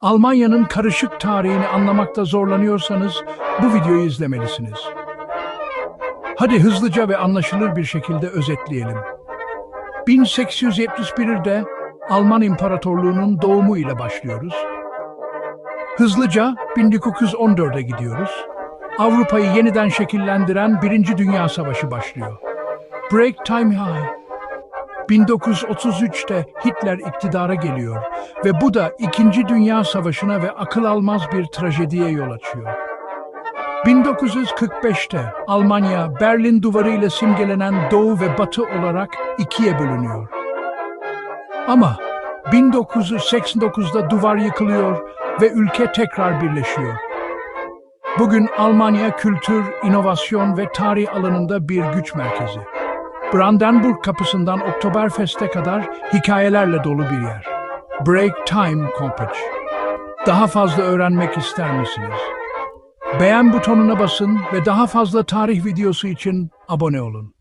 Almanya'nın karışık tarihini anlamakta zorlanıyorsanız bu videoyu izlemelisiniz. Hadi hızlıca ve anlaşılır bir şekilde özetleyelim. 1871'de Alman İmparatorluğu'nun doğumu ile başlıyoruz. Hızlıca 1914'e gidiyoruz. Avrupa'yı yeniden şekillendiren Birinci Dünya Savaşı başlıyor. Break time high. 1933'te Hitler iktidara geliyor ve bu da İkinci Dünya Savaşı'na ve akıl almaz bir trajediye yol açıyor. 1945'te Almanya Berlin Duvarı ile simgelenen Doğu ve Batı olarak ikiye bölünüyor. Ama 1989'da duvar yıkılıyor ve ülke tekrar birleşiyor. Bugün Almanya kültür, inovasyon ve tarih alanında bir güç merkezi. Brandenburg kapısından Oktoberfest'e kadar hikayelerle dolu bir yer. Break Time Compage. Daha fazla öğrenmek ister misiniz? Beğen butonuna basın ve daha fazla tarih videosu için abone olun.